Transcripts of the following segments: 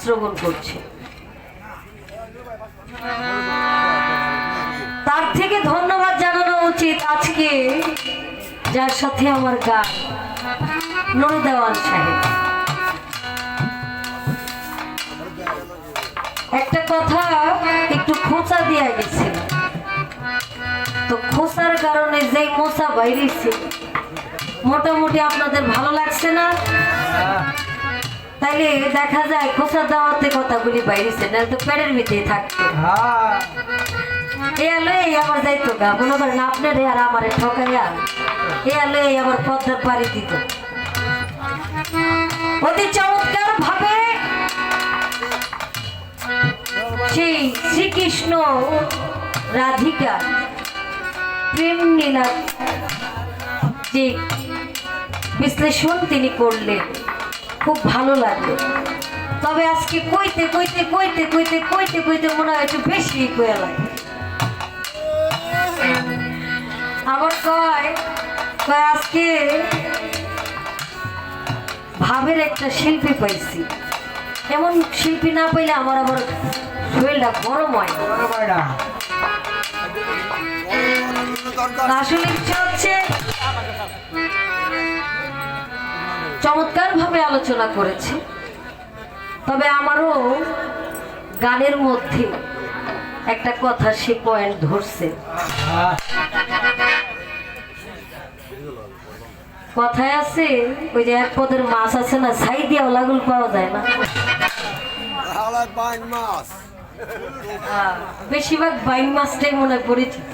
শ্রবণ করছে। তার থেকে ধন্যবাদ জানানো উচিত আজকে যার সাথে আমার গান। নুর দেওয়ান সাহেব। একটা কথা একটু খোঁচা দিয়া গেছে। তো খোঁচার কারণে যেই মোচা বাইরেছে, মোটামুটি আপনাদের ভালো লাগছে না? তাইলে দেখা যায় খোঁচা দেওয়াতে কথাগুলি বাইরেছে না তো পেটের ভিতরেই থাকতো। হ্যাঁ। এ আলো এই আমার যাইতো গা। মনে করেন আপনার আর আমার ঠকাইয়া এ আলো এই আমার পদ্মার পাড়ি দিত। অতি চমৎকার ভাবে সেই শ্রীকৃষ্ণ রাধিকা প্রেম লীলা যে বিশ্লেষণ তিনি করলেন। খুব ভালো লাগল। তবে আজকে কইতে কইতে কইতে কইতে কইতে কইতে মনে হয় একটু বেশি কয়ে লাগে আবার কয় কয় আজকে ভাবের একটা শিল্পী পাইছি। এমন শিল্পী না পাইলে আমার আবার শরীরটা গরম হয় আসলে ইচ্ছা হচ্ছে চমৎকার ভাবে আলোচনা করেছে। তবে আমারও গানের মধ্যে একটা কথা সে পয়েন্ট ধরছে। কথায় আছে ওই যে এক পদের মাছ আছে না ছাই দিয়ে ওলাগুল পাওয়া যায় না। বেশিরভাগ বাইন মাছটাই মনে হয় পরিচিত।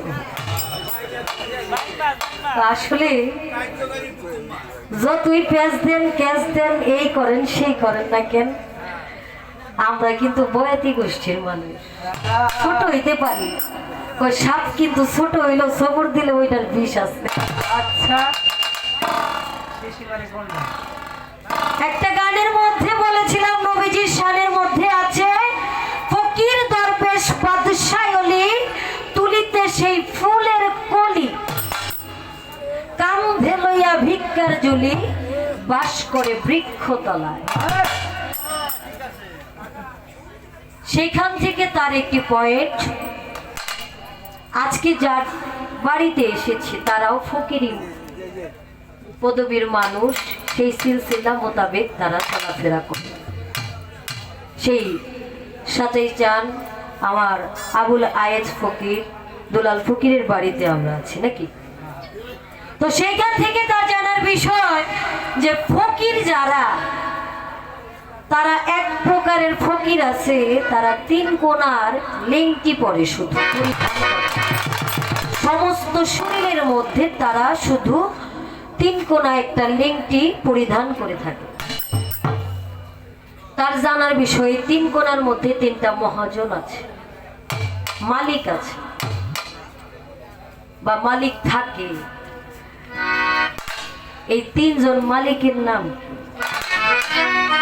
আসলে যতই প্যাঁচ দেন ক্যাচ দেন এই করেন সেই করেন না কেন আমরা কিন্তু বয়াতি গোষ্ঠীর মানুষ। ছোট হইতে পারি। ওই সাপ কিন্তু ছোট হইলেও সবর দিলে ওইটার বিষ আছে। আচ্ছা। একটা গানের মধ্যে বলেছিলাম নবীজির শানের জুলি বাস করে বৃক্ষতলায়। সেখান থেকে তার একটি পয়েন্ট আজকে যার বাড়িতে এসেছে, তারাও ফকিরি পদবীর মানুষ, সেই সিলসিলা মোতাবেক তারা চলাফেরা করে। সেই সাথেই চান আমার আবুল আয়েজ ফকির, দুলাল ফকিরের বাড়িতে আমরা আছি, নাকি? তো সেইখান থেকে তার জানার বিষয় যে ফকির যারা, তারা এক প্রকারের ফকির আছে, তারা তিন কোণার লিঙ্কটি পরে শুধু। সমস্ত শরীরের মধ্যে তারা শুধু তিন কোণা একটা লিঙ্কটি পরিধান করে থাকে। তার জানার বিষয়ে তিন কোণার মধ্যে তিনটা মহাজন আছে, মালিক আছে, বা মালিক থাকে। এই তিনজন মালিকের নাম?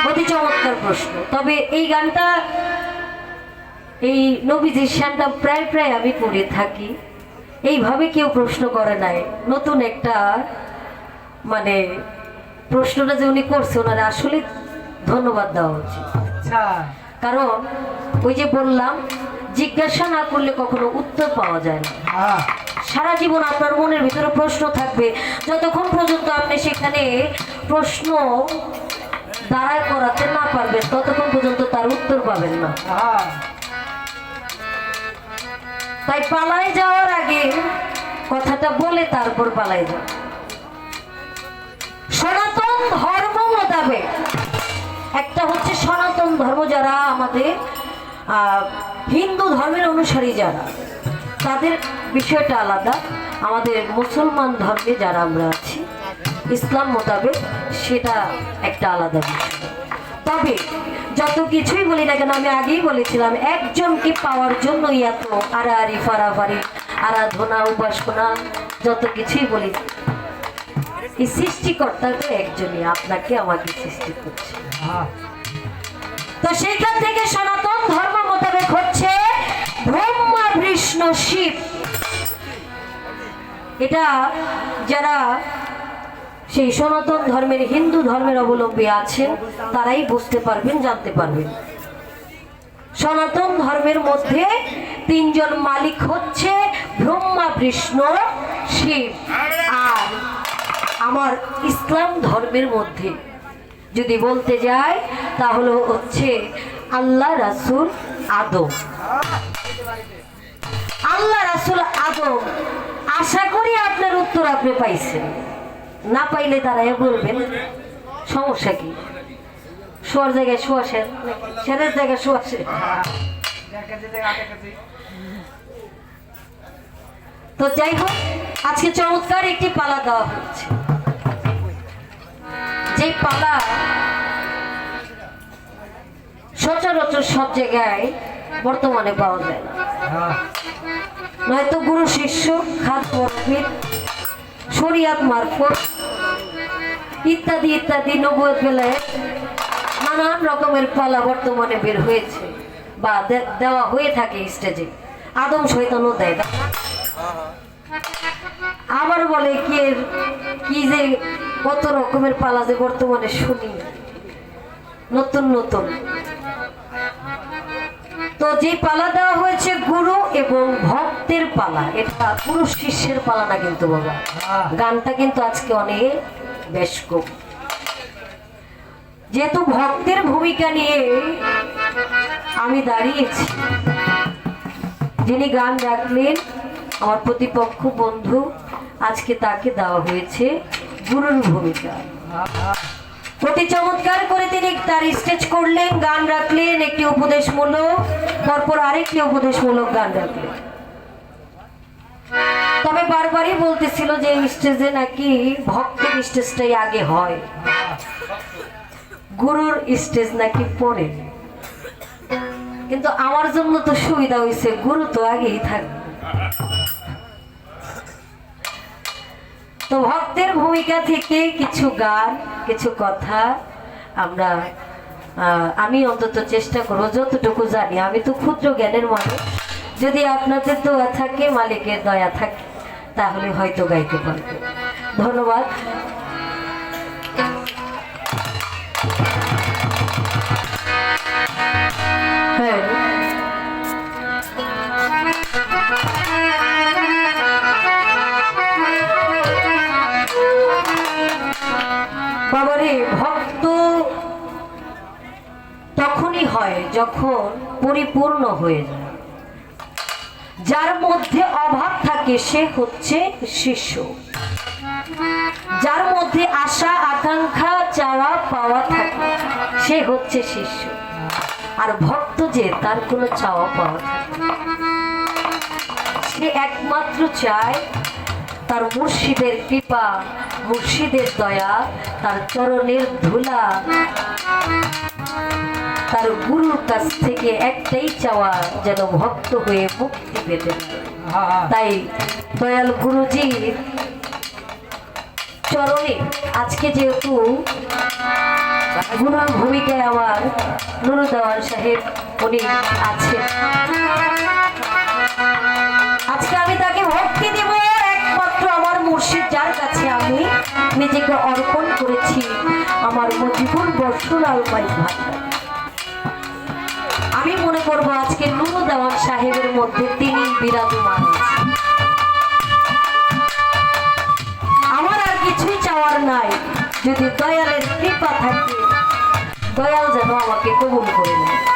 অতি চমৎকার প্রশ্ন। তবে এই গানটা এই নবীজির শানটা প্রায় প্রায় আমি পড়ে থাকি। এইভাবে কেউ প্রশ্ন করে নাই। নতুন একটা মানে প্রশ্নটা যে উনি করছে ওনার আসলে ধন্যবাদ দেওয়া উচিত। আচ্ছা। কারণ ওই যে বললাম জিজ্ঞাসা না করলে কখনো উত্তর পাওয়া যায় না। সারা জীবন আপনার মনের ভিতরে প্রশ্ন থাকবে যতক্ষণ পর্যন্ত আপনি সেখানে প্রশ্ন দাঁড়ায় করাতে না পারবেন ততক্ষণ পর্যন্ত তার উত্তর পাবেন না। তাই পালায় যাওয়ার আগে কথাটা বলে তারপর পালায় যাও। সনাতন ধর্ম মোতাবেক একটা হচ্ছে সনাতন ধর্ম যারা আমাদের হিন্দু ধর্মের অনুসারী যারা, তাদের বিষয়টা আলাদা। আমাদের মুসলমান ধর্মে যারা আমরা আছি, ইসলাম মোতাবেক সেটা একটা আলাদা বিষয়। তবে যত কিছুই বলি না কেন, আমি আগেই বলেছিলাম, একজনকে পাওয়ার জন্যই এত আড়াআড়ি ফাড়াফাড়ি আরাধনা, উপাসনা, যত কিছুই বলি, এই সৃষ্টিকর্তা তো একজনই আপনাকে আমাকে সৃষ্টি করছে। তো সেইখান থেকে সনাতন ধর্ম মোতাবেক হচ্ছে ব্রহ্মা বিষ্ণু শিব। এটা যারা সেই সনাতন ধর্মের, হিন্দু ধর্মের অবলম্বী আছেন, তারাই বুঝতে পারবেন, জানতে পারবেন। সনাতন ধর্মের মধ্যে তিনজন মালিক হচ্ছে ব্রহ্মা বিষ্ণু শিব আর আমার ইসলাম ধর্মের মধ্যে। যদি বলতে যাই তাহলে হচ্ছে আল্লাহ রাসুল আদম। আল্লাহ রাসুল আদম, আশা করি আপনার উত্তর আপনি পাইছেন। না পাইলে দাঁড়ায় বলবেন, সমস্যা কি? শোয়ার জায়গায় শোয়াশেন সেনের জায়গায় শোয়াশেন তো যাই হোক, আজকে চমৎকার একটি পালা দেওয়া হচ্ছে যে পালা। সচরাচর সব জায়গায় বর্তমানে পাওয়া যায় না। নয়তো গুরু শিষ্য খাদ মরফিদ শরিয়াত মারফত ইত্যাদি ইত্যাদি নবুয়ত বেলায় নানান রকমের পালা বর্তমানে বের হয়েছে বা দেওয়া হয়ে থাকে স্টেজে আদম শৈতানও দেয় আবার বলে কি কি যে কত রকমের পালা যে বর্তমানে শুনি। নতুন নতুন। তো যে পালা দেওয়া হয়েছে গুরু এবং ভক্তের পালা এটা গুরু শিষ্যের পালা না কিন্তু বাবা। গানটা কিন্তু আজকে অনেক বেশ কম যেহেতু ভক্তের ভূমিকা নিয়ে আমি দাঁড়িয়েছি যিনি গান রাখলেন আমার প্রতিপক্ষ বন্ধু আজকে তাকে দেওয়া হয়েছে গুরুর ভূমিকা। অতি চমৎকার করে তিনি তার স্টেজ করলেন, গান রাখলেন, একটি উপদেশমূলক, তারপর আরেকটি উপদেশমূলক গান রাখলেন। তবে বারবারই বলতেছিল যে স্টেজে নাকি ভক্তের স্টেজটাই আগে হয়। গুরুর স্টেজ নাকি পরে। কিন্তু আমার জন্য তো সুবিধা হয়েছে গুরু তো আগেই থাকবে। তো ভক্তের ভূমিকা থেকে কিছু গান, কিছু কথা আমরা আমি অন্তত চেষ্টা করব, যতটুকু জানি। আমি তো ক্ষুদ্র জ্ঞানের মানুষ। যদি আপনাদের দোয়া থাকে, মালিকের দয়া থাকে, তাহলে হয়তো গাইতে পারবে। ধন্যবাদ। বাবারে, ভক্ত তখনই হয় যখন পরিপূর্ণ হয়ে যায়। যার মধ্যে অভাব থাকে সে হচ্ছে শিষ্য। যার মধ্যে আশা, আকাঙ্ক্ষা, চাওয়া, পাওয়া থাকে, সে হচ্ছে শিষ্য। আর ভক্ত যে, তার কোনো চাওয়া, পাওয়া থাকে সে একমাত্র চায় তার মুর্শিদের কৃপা, মুর্শিদের দয়া, তার চরণের ধুলা। তার গুরুর কাছ থেকে একটাই চাওয়া, যেন ভক্ত হয়ে মুক্তি পেতে তাই দয়াল গুরুজির চরণে আজকে যেহেতু গুরুর ভূমিকায় আমার নুরু দেওয়ান সাহেব উনি আছেন মুর্শিদ কাছে আমি। নিজেকে অর্পণ করেছি আমার জীবন বর্ষলাল পাই আমি মনে করব আজকে নুরু দেওয়ান সাহেবের মধ্যে তিনি বিরাজমান। আমার আর কিছুই চাওয়ার নাই। যদি দয়ালের কৃপা থাকে, দয়াল যেন আমাকে কবুল করে নেয়।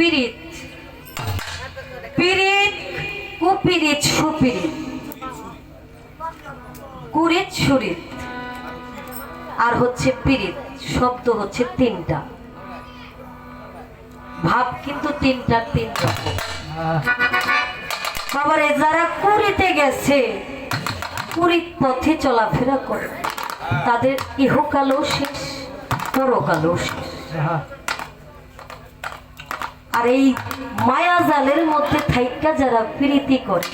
পিরিত পিরিত, কুপিরিত, সুপিরিত। কুরিত সুরিত। আর হচ্ছে পিরিত, শব্দ হচ্ছে তিনটা। ভাব কিন্তু তিনটার তিন রকম যারা কুড়িতে গেছে, কুড়িত পথে চলাফেরা করে, তাদের ইহকালও শেষ, পরকালও শেষ। আর এই মায়া জালের মধ্যে থাইকা যারা প্রীতি করে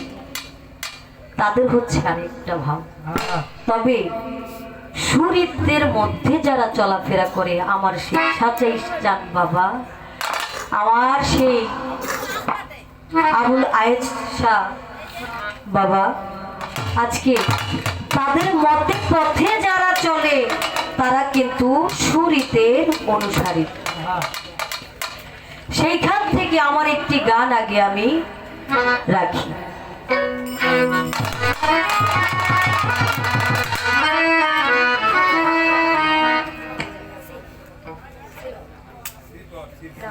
তাদের হচ্ছে আরেকটা ভাব। তবে সুরিতদের মধ্যে যারা চলাফেরা করে আমার সেই সাচাই চান বাবা আমার সেই আবুল আয়েজ শাহ বাবা আজকে তাদের মতে পথে যারা চলে তারা কিন্তু সুরিতের অনুসারী। সেইখান থেকে আমার একটি গান আগে আমি রাখি। একটা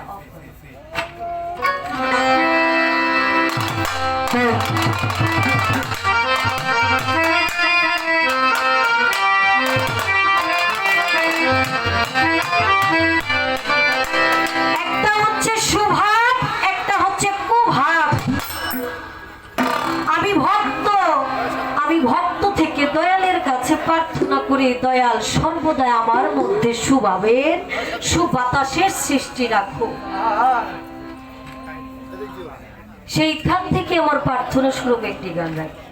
করি, দয়াল, সর্বদাই আমার মধ্যে সুভাবের সুবাতাসের সৃষ্টি রাখো। সেইখান থেকে আমার প্রার্থনা স্বরূপ একটি গান রাখি